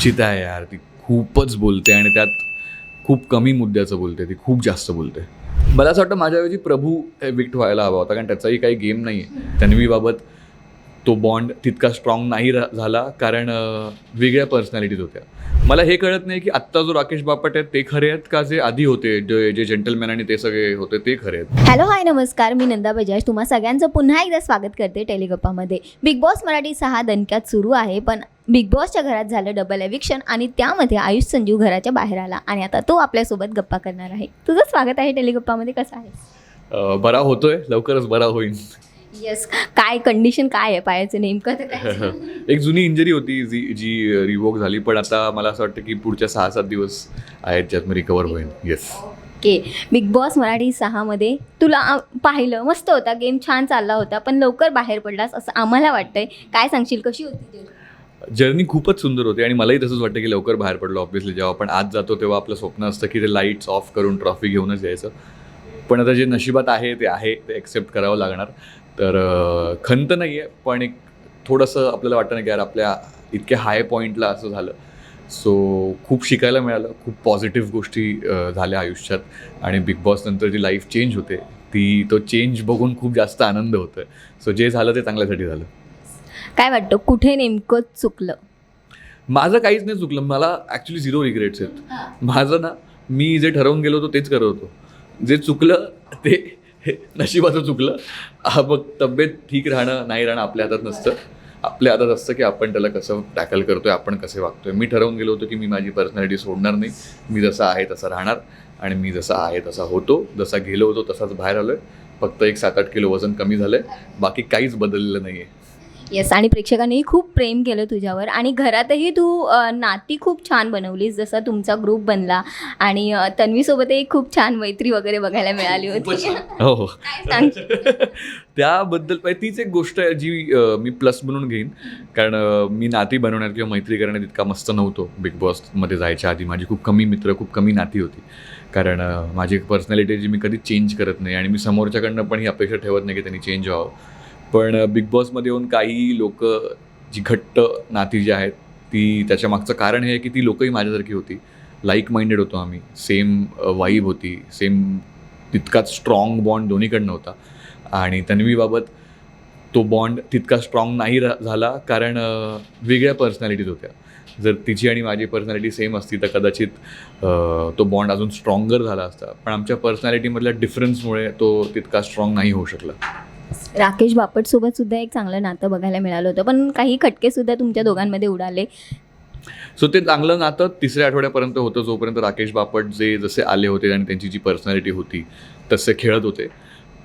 निश्चित आहे यार. ती खूपच बोलते आणि त्यात खूप कमी मुद्द्याचं बोलते. ती खूप जास्त बोलते. मला असं वाटतं माझ्याऐवजी प्रभू विक्ट व्हायला हवा होता कारण त्याचाही काही गेम नाही आहे तन्वीबाबत तो बॉन्ड तितका स्ट्रॉंग नाही झाला कारण वेगळ्या पर्सनॅलिटीज होत्या. मला हे कळत नाही की आत्ता जो राकेश बापट आहेत ते खरे आहेत का जे आधी होते जे जे जेंटलमॅन आणि ते सगळे होते ते खरे आहेत? हॅलो हाय नमस्कार. मी नंदा बजाज. तुम्हा सगळ्यांचं पुन्हा एकदा स्वागत करते टेलिगप्पामध्ये. बिग बॉस मराठी सहा दणक्यात सुरू आहे पण बिग बॉसच्या घरात झालं डबल एविक्शन आणि त्यामध्ये आयुष संजीव घराच्या बाहेर आला आणि आता तो आपल्यासोबत गप्पा करणार आहे. तुझं स्वागत आहे टेलिगप्पामध्ये. कसं आहे बरा होतोय. लवकरच बरा होईल येस काय कंडिशन काय आहे पायाचं नेमकं? तर काय एक जुनी इंजरी होती जी जी रिवोक झाली पण आता मला असं वाटतं की पुढच्या सहा सात दिवस आहेत ज्यात मी रिकवर होईन. Yes okay Bigg Boss Marathi सहामध्ये तुला पाहिलं मस्त होता गेम छान चालला होता पण लवकर बाहेर पडलास असं आम्हाला वाटतंय. काय सांगशील कशी होती? जर्नी खूपच सुंदर होती आणि मलाही तसंच वाटतं की लवकर बाहेर पडलो ऑब्व्हियसली जेव्हा आपण आज जातो तेव्हा आपलं स्वप्न असतं की ते लाईट्स ऑफ करून ट्रॉफी घेऊनच यायचं. पण आता जे नशिबात आहे ते आहे ते ॲक्सेप्ट करावं लागणार. तर खंत नाही आहे पण एक थोडंसं आपल्याला वाटतं ना की यार आपल्या इतक्या हाय पॉईंटला असं झालं. सो खूप शिकायला मिळालं खूप पॉझिटिव्ह गोष्टी झाल्या आयुष्यात. आणि बिग बॉस नंतर जी लाईफ चेंज होते ती तो चेंज बघून खूप जास्त आनंद होतोय. सो जे झालं ते चांगल्यासाठी झालं. काय वाटतं कुठे नेमकं चुकलं? माझं काहीच नाही चुकलं. मला ॲक्च्युली झिरो रिग्रेट्स आहेत. माझं ना मी जे ठरवून गेलो होतो तेच करत होतो. जे चुकलं ते हे नशिबाचं चुकलं. हा मग तब्येत ठीक राहणं नाही राहणं आपल्या हातात नसतं. आपल्या हातात असतं की आपण त्याला कसं टॅकल करतोय आपण कसे वागतोय. मी ठरवून गेलो होतो की मी माझी पर्सनॅलिटी सोडणार नाही. मी जसा आहे तसा राहणार आणि मी जसा आहे तसा होतो. जसा गेलो होतो तसाच बाहेर आलो आहे फक्त एक सात आठ किलो वजन कमी झालं आहे बाकी काहीच बदललेलं नाही आहे येस आणि प्रेक्षकांनीही खूप प्रेम केलं तुझ्यावर आणि घरातही तू नाती खूप छान बनवलीस जसा तुमचा ग्रुप बनला आणि तन्वीसोबतही खूप छान मैत्री वगैरे बघायला मिळाली होती. हो? त्याबद्दल पाहिजे तीच एक गोष्ट आहे जी मी प्लस म्हणून घेईन. कारण मी नाती बनवण्यात किंवा मैत्री करण्यात इतका मस्त नव्हतो. बिग बॉसमध्ये जायच्या आधी माझी खूप कमी मित्र खूप कमी नाती होती. कारण माझी पर्सनॅलिटी जी मी कधी चेंज करत नाही आणि मी समोरच्याकडनं पण ही अपेक्षा ठेवत नाही की त्यांनी चेंज व्हावं. पण बिग बॉसमध्ये येऊन काही लोक जी घट्ट नाती जी आहेत ती त्याच्या मागचं कारण हे आहे की ती लोकही माझ्यासारखी होती. लाईक माइंडेड होतो आम्ही. सेम वाईब होती. सेम तितकाच स्ट्रॉंग बॉन्ड दोन्हीकडनं होता. आणि तन्वीबाबत तो बॉन्ड तितका स्ट्रॉंग नाही रा- झाला कारण वेगळ्या पर्सनॅलिटीज होत्या. जर तिची आणि माझी पर्सनॅलिटी सेम असती तर कदाचित तो बॉन्ड अजून स्ट्रॉंगर झाला असता. पण आमच्या पर्सनॅलिटीमधल्या डिफरन्समुळे तो तितका स्ट्रॉंग नाही होऊ शकला. राकेश बापटसोबत सुद्धा एक चांगलं नातं बघायला मिळालं होतं पण काही खटके सुद्धा तुमच्या दोघांमध्ये उडाले. सो ते चांगलं नातं तिसऱ्या आठवड्यापर्यंत होतं जोपर्यंत राकेश बापट जे जसे आले होते आणि त्यांची जी पर्सनॅलिटी होती तसे खेळत होते.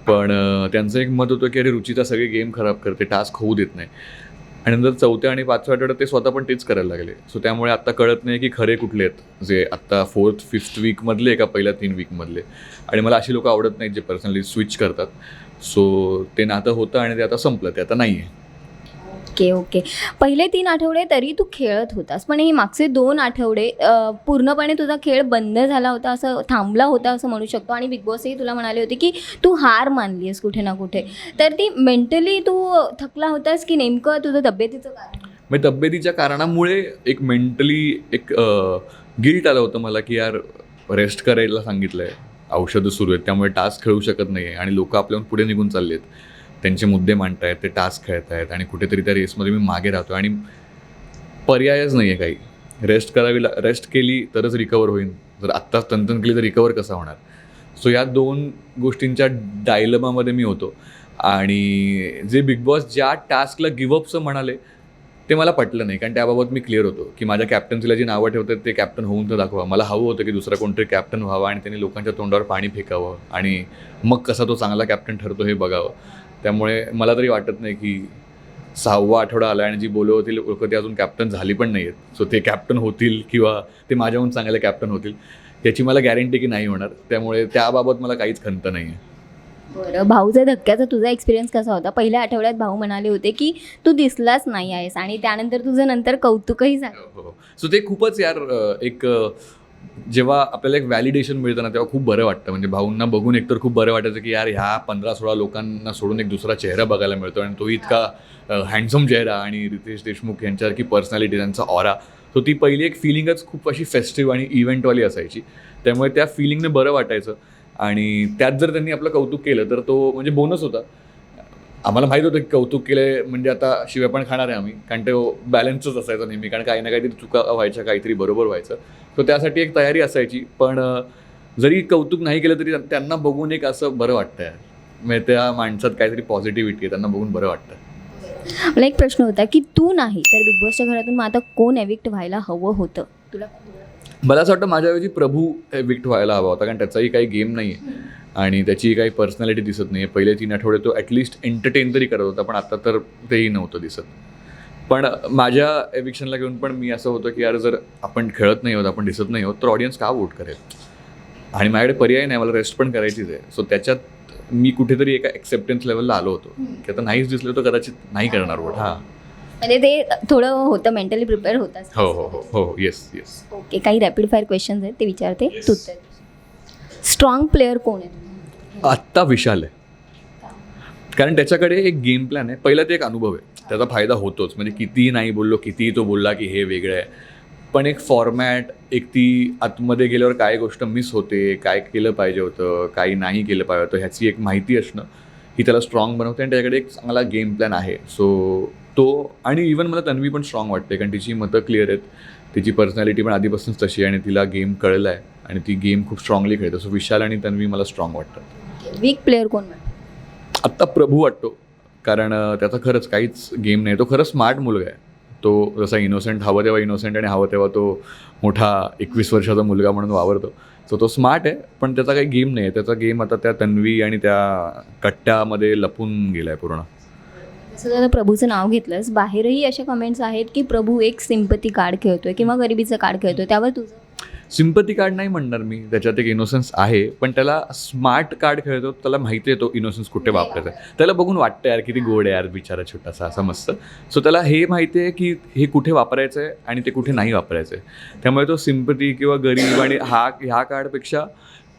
पण त्यांचं एक मत होतं की अरे रुचिता सगळे गेम खराब करते टास्क होऊ देत नाही. आणि नंतर चौथ्या आणि पाचव्या आठवड्यात ते स्वतः पण तेच करायला लागले. सो त्यामुळे आत्ता कळत नाही की खरे कुठले आहेत. जे आत्ता फोर्थ फिफ्थ वीकमधले का पहिल्या तीन वीकमधले आणि मला अशी लोकं आवडत नाहीत जे पर्सनली स्विच करतात. सो ते नातं होतं आणि ते आता संपलं ते आता नाही आहे ओके ओके पहिले तीन आठवडे तरी तू खेळत होतास पण हे मागचे दोन आठवडे पूर्णपणे तुझा खेळ बंद झाला होता असं थांबला होता असं म्हणू शकतो. आणि बिग बॉसही तुला म्हणाले होते की तू हार मानली आहेस कुठे ना कुठे. तर ती मेंटली तू थकला होतास की नेमकं तुझं तब्येतीचं कारण? मग तब्येतीच्या कारणामुळे एक मेंटली एक गिल्ट आलं होतं मला की यार रेस्ट करायला सांगितलं आहे औषधं सुरू आहेत त्यामुळे टास्क खेळू शकत नाही आहे आणि लोक आपल्याहून पुढे निघून चालले आहेत त्यांचे मुद्दे मांडतायत ते टास्क खेळत आहेत आणि कुठेतरी त्या रेसमध्ये मी मागे राहतो आणि पर्यायच नाही आहे काही. रेस्ट करावी ला रेस्ट केली तरच रिकवर होईल जर आत्ताच तंतन केली तर रिकवर कसा होणार? सो या दोन गोष्टींच्या डायलमामध्ये मी होतो. आणि जे बिग बॉस ज्या टास्कला गिवअपचं म्हणाले ते मला पटलं नाही कारण त्याबाबत मी क्लिअर होतो की माझ्या कॅप्टन्सीला जी नावं ठेवतात ते कॅप्टन होऊन तर दाखवा. मला हवं होतं की दुसरा कोणतरी कॅप्टन व्हावा आणि त्यांनी लोकांच्या तोंडावर पाणी फेकावं आणि मग कसा तो चांगला कॅप्टन ठरतो हे बघावं. त्यामुळे मला तरी वाटत नाही की सहावा आठवडा आला आणि जी बोलवतील होती लोक ते अजून कॅप्टन झाली पण नाही आहेत सो ते कॅप्टन होतील किंवा ते माझ्याहून चांगले कॅप्टन होतील त्याची मला गॅरंटी की नाही होणार. त्यामुळे त्याबाबत मला काहीच खंत नाही आहे बरं भाऊच्या धक्क्याचा तुझा एक्सपिरियन्स कसा होता? पहिल्या आठवड्यात भाऊ म्हणाले होते की तू दिसलाच नाही आहेस आणि त्यानंतर तुझं नंतर कौतुकही झालं. हो, हो, हो. सो ते खूपच यार एक जेव्हा आपल्याला एक व्हॅलिडेशन मिळतं ना तेव्हा खूप बरं वाटतं. म्हणजे भाऊंना बघून एकतर खूप बरं वाटायचं की यार ह्या पंधरा सोळा लोकांना सोडून एक दुसरा चेहरा बघायला मिळतो. आणि तो इतका हँडसम चेहरा आणि रितेश देशमुख यांच्यासारखी पर्सनॅलिटी त्यांचा ऑरा सो ती पहिली एक फिलिंगच खूप अशी फेस्टिव्ह आणि इव्हेंटवाली असायची. त्यामुळे त्या फिलिंगने बरं वाटायचं. आणि त्यात जर त्यांनी आपलं कौतुक केलं तर तो म्हणजे बोनस होता. आम्हाला माहीत होतं की कौतुक केले म्हणजे आता शिव्या पण खाणार आहे आम्ही कारण ते बॅलन्सच असायचं नेहमी कारण काही ना काहीतरी चुका व्हायच्या काहीतरी बरोबर व्हायचं. सो त्यासाठी एक तयारी असायची पण जरी कौतुक नाही केलं तरी त्यांना बघून एक असं बरं वाटतं म्हणजे त्या माणसात काहीतरी पॉझिटिव्हिटी आहे त्यांना बघून बरं वाटतं मला एक प्रश्न होता की तू नाही तर बिग बॉसच्या घरातून मग आता कोण एविक्ट व्हायला हवं होतं? तुला मला असं वाटतं माझ्याऐवजी प्रभू विक्ट व्हायला हवा होता कारण त्याचाही काही गेम नाही आहे आणि त्याची काही पर्सनॅलिटी दिसत नाही आहे पहिले तीन आठवडे तो ॲटलिस्ट एंटरटेन तरी करत होता पण आता तर तेही नव्हतं दिसत. पण माझ्या एविक्शनला घेऊन पण मी असं होतं की यार जर आपण खेळत नाही होत आपण दिसत नाही होत तर ऑडियन्स का वोट करेल? आणि माझ्याकडे पर्याय नाही मला रेस्ट पण करायचीच आहे. सो त्याच्यात मी कुठेतरी एका ॲक्सेप्टन्स लेवलला आलो होतो. की आता नाहीच दिसलं तर कदाचित नाही करणार वोट हां. म्हणजे ते थोडं होतं मेंटली प्रिपेअर होतास हो हो हो हो येस येस ओके काही रॅपिड फायर क्वेश्चन्स आहेत ते विचारते तू स्ट्रॉंग प्लेअर कोण आहे? आत्ता विशाल आहे. कारण त्याच्याकडे एक गेम प्लॅन आहे. पहिला ते एक अनुभव आहे. त्याचा फायदा होतोच. म्हणजे कितीही नाही बोललो कितीही तो बोलला की हे वेगळं आहे. पण एक फॉर्मॅट एक ती आतमध्ये गेल्यावर काय गोष्ट मिस होते काय केलं पाहिजे होतं काही नाही केलं पाहिजे होतं ह्याची एक माहिती असणं ही त्याला स्ट्रॉंग बनवते आणि त्याच्याकडे एक चांगला गेम प्लॅन आहे. सो तो आणि इवन मला तन्वी पण स्ट्रॉंग वाटते कारण तिची मतं क्लिअर आहेत. तिची पर्सनॅलिटी पण आधीपासूनच तशी आहे आणि तिला गेम कळलं आहे आणि ती गेम खूप स्ट्रॉंगली खेळते. सो विशाल आणि तन्वी मला स्ट्रॉंग वाटतात. वीक प्लेअर कोण आत्ता प्रभू वाटतो कारण त्याचा खरंच काहीच गेम नाही. तो खरंच स्मार्ट मुलगा आहे. तो जसा इनोसेंट हवं तेव्हा इनोसेंट आणि हवं तेव्हा तो मोठा एकवीस वर्षाचा मुलगा म्हणून वावरतो. सो तो स्मार्ट आहे पण त्याचा काही गेम नाही आहे. त्याचा गेम आता त्या तन्वी आणि त्या कट्ट्यामध्ये लपून गेला आहे पूर्ण. जसं जर प्रभूचं नाव घेतलंस बाहेरही अशा कमेंट्स आहेत की प्रभू एक सिंपती कार्ड खेळतोय किंवा गरिबीचं कार्ड खेळतोय त्यावर तुझं सिम्पती कार्ड नाही म्हणणार मी त्याच्यात एक इनोसन्स आहे पण त्याला स्मार्ट कार्ड खेळतो त्याला माहिती आहे तो इनोसन्स कुठे वापरायचा आहे त्याला बघून वाटतं यार किती गोड आहे यार बिचारा छोटासा असा मस्त. सो त्याला हे माहिती आहे की हे कुठे वापरायचं आहे आणि ते कुठे नाही वापरायचं आहे त्यामुळे तो सिम्पती किंवा गरीब आणि हा ह्या कार्डपेक्षा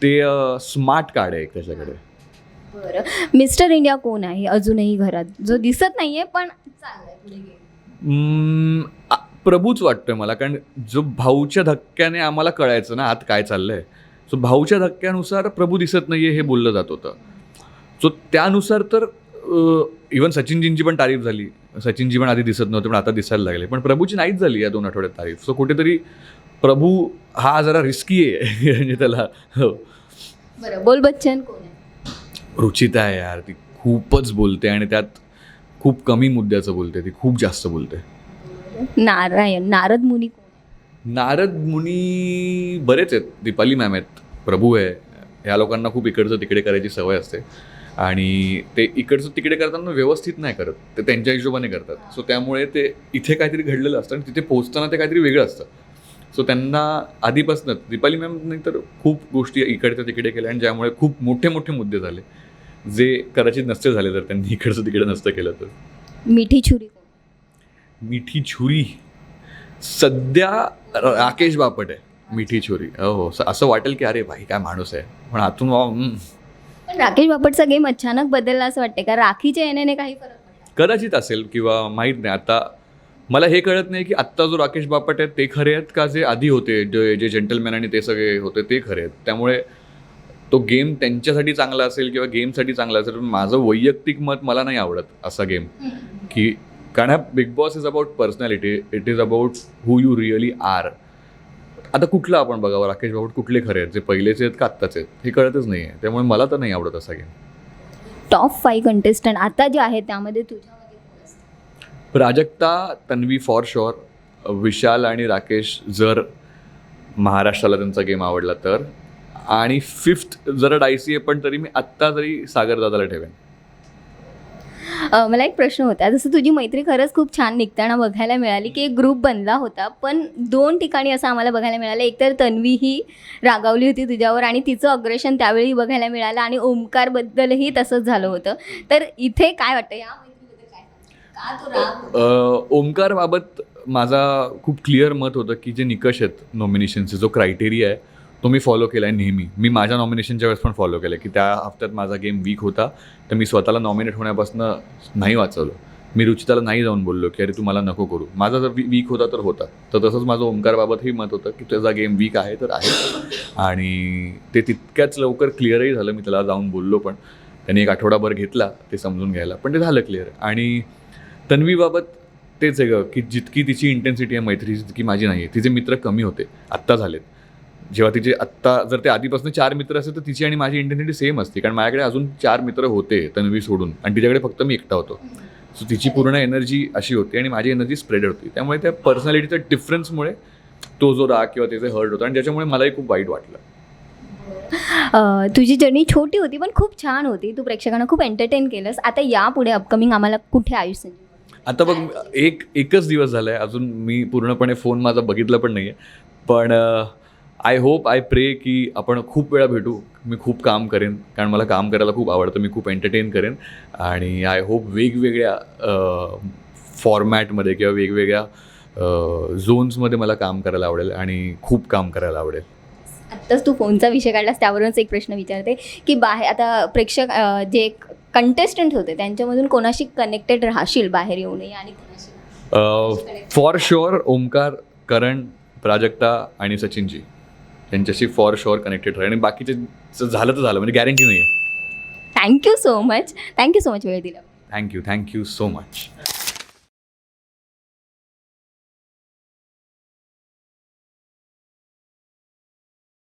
ते स्मार्ट कार्ड आहे एक त्याच्याकडे. बरं. मिस्टर इंडिया कोण आहे? अजूनही घरात. जो दिसत नाहीये पण चाललंय पुढे game. हम्म, आ- प्रभूच वाटतोय मला कारण जो भाऊच्या धक्क्याने आम्हाला कळायचं ना आत काय चाललंय सो भाऊच्या धक्क्यानुसार प्रभू दिसत नाहीये हे बोललं जात होतं. सो त्यानुसार तर इवन सचिनजींची पण तारीफ झाली. सचिनजी पण आधी दिसत नव्हते पण आता दिसायला लागले. पण प्रभूची नाहीच झाली या दोन आठवड्यात तारीफ. सो कुठेतरी प्रभू हा जरा रिस्की आहे म्हणजे त्याला हो. बरं बोल बच्चन कोण? रुचिता आहे यार. ती खूपच बोलते आणि त्यात खूप कमी मुद्द्याचं बोलते. ती खूप जास्त बोलते. नारायण नारद मुनी नारद मुनी बरेच आहेत. दीपाली मॅम आहेत. प्रभू आहे. ह्या लोकांना खूप इकडचं तिकडे करायची सवय असते. आणि ते इकडचं तिकडे करताना व्यवस्थित नाही करत. ते त्यांच्या हिशोबाने करतात. सो त्यामुळे ते इथे काहीतरी घडलेलं असतं आणि तिथे पोहोचताना ते काहीतरी वेगळं असतं. सो त्यांना आधीपासूनच दीपाली मॅमने तर खूप गोष्टी इकडच्या तिकडे केल्या आणि ज्यामुळे खूप मोठे मोठे मुद्दे झाले. जे कदाचित नसते झाले तर त्यांनी इकडचं तिकडे नसतं केलं तर. मिठी छुरी? मिठी छुरी? सध्या राकेश बापट आहे मिठी छुरी. हो हो असं वाटेल की अरे भाई काय माणूस आहे. पण आतून. पण राकेश बापटचा गेम अचानक बदलला असं वाटते का राखीच्या येण्याने काही फरक कदाचित असेल किंवा माहीत नाही. आता मला हे कळत नाही की आत्ता जो राकेश बापट आहेत ते खरे आहेत का? जे आधी होते जे जे जेंटलमॅन आणि ते सगळे होते ते खरे आहेत. त्यामुळे तो गेम त्यांच्यासाठी चांगला असेल किंवा गेमसाठी चांगला असेल पण माझं वैयक्तिक मत मला नाही आवडत असा गेम. की कारण हा Bigg Boss is about personality it is about who you really are आता कुठलं आपण बघावं? राकेश बाबत कुठले खरे आहेत? जे पहिलेचे आहेत का आत्ताचे आहेत? हे कळतच नाही आहे त्यामुळे मला तर नाही आवडत असा गेम. टॉप फाईव्ह कंटेस्टंट आता जे आहेत त्यामध्ये असतं? प्राजक्ता तन्वी फॉर शुअर विशाल आणि राकेश जर महाराष्ट्राला त्यांचा गेम आवडला तर. आणि फिफ्थ जरा डायसी आहे पण तरी मी आत्ता तरी सागरदादाला ठेवेन. मला एक प्रश्न होता. जसं तुझी मैत्री खरंच खूप छान निघताना बघायला मिळाली की एक ग्रुप बनला होता पण दोन ठिकाणी असं आम्हाला बघायला मिळालं. एकतर तन्वी ही रागावली होती तुझ्यावर आणि तिचं अग्रेशन त्यावेळी बघायला मिळालं आणि ओमकारबद्दलही तसंच झालं होतं. तर इथे काय वाटतं या ओमकारबाबत माझा खूप क्लिअर मत होतं की जे निकष आहेत नॉमिनेशनचे जो क्रायटेरिया आहे तो मी फॉलो केला आहे नेहमी. मी माझ्या नॉमिनेशनच्या वेळेस पण फॉलो केलं की त्या हफ्त्यात माझा गेम वीक होता तर मी स्वतःला नॉमिनेट होण्यापासून नाही वाचवलं. मी रुचिताला नाही जाऊन बोललो की अरे तू मला नको करू. माझा जर वीक होता तर होता. तर तसंच माझं ओंकारबाबतही मत होतं की त्याचा गेम वीक आहे तर आहे. आणि ते तितक्याच लवकर क्लिअरही झालं मी त्याला जाऊन बोललो पण. त्यांनी एक आठवडाभर घेतला ते समजून घ्यायला पण ते झालं क्लिअर आणि तन्वीबाबत तेच आहे ग की जितकी तिची इंटेन्सिटी आहे मैत्रीची तितकी माझी नाही आहे तिचे मित्र कमी होते आत्ता झालेत. जेव्हा तिचे आत्ता जर ते आधीपासून चार मित्र असेल तर तिची आणि माझी इंटेन्सिटी सेम असते. कारण माझ्याकडे अजून चार मित्र होते तन्वी सोडून. आणि तिच्याकडे फक्त मी एकटा होतो. सो तिची पूर्ण एनर्जी अशी होती आणि माझी एनर्जी स्प्रेड होती. त्यामुळे त्या पर्सनॅलिटीच्या डिफरन्समुळे तो जो राग किंवा त्याचे हर्ट होता आणि त्याच्यामुळे मलाही खूप वाईट वाटलं. तुझी जर्नी छोटी होती पण खूप छान होती. तू प्रेक्षकांना खूप एंटरटेन केलंस. आता यापुढे अपकमिंग आम्हाला कुठे आयुष्य आता बघ एक एकच दिवस झाला आहे अजून मी पूर्णपणे फोन माझा बघितला पण नाही आहे पण आय होप आय प्रे की आपण खूप वेळा भेटू. मी खूप काम करेन. कारण मला काम करायला खूप आवडतं. मी खूप एंटरटेन करेन. आणि आय होप वेगवेगळ्या फॉर्मॅटमध्ये किंवा वेगवेगळ्या झोन्समध्ये मला काम करायला आवडेल आणि खूप काम करायला आवडेल. आत्ताच तू फोनचा विषय काढलास त्यावरूनच एक प्रश्न विचारते की बाहेर आता प्रेक्षक जे कंटेस्टंट होते त्यांच्यामधून कोणाशी कनेक्टेड राहशील बाहेर येऊ नये आणि फॉर शुअर ओमकार करण प्राजक्ता आणि सचिनजी. त्यांच्याशी फॉर शुअर कनेक्टेड राहील. आणि बाकीचे ज- झालं तर झालं म्हणजे गॅरंटी नाही आहे thank you so much thank you so much वेळ दिला थँक्यू थँक्यू सो मच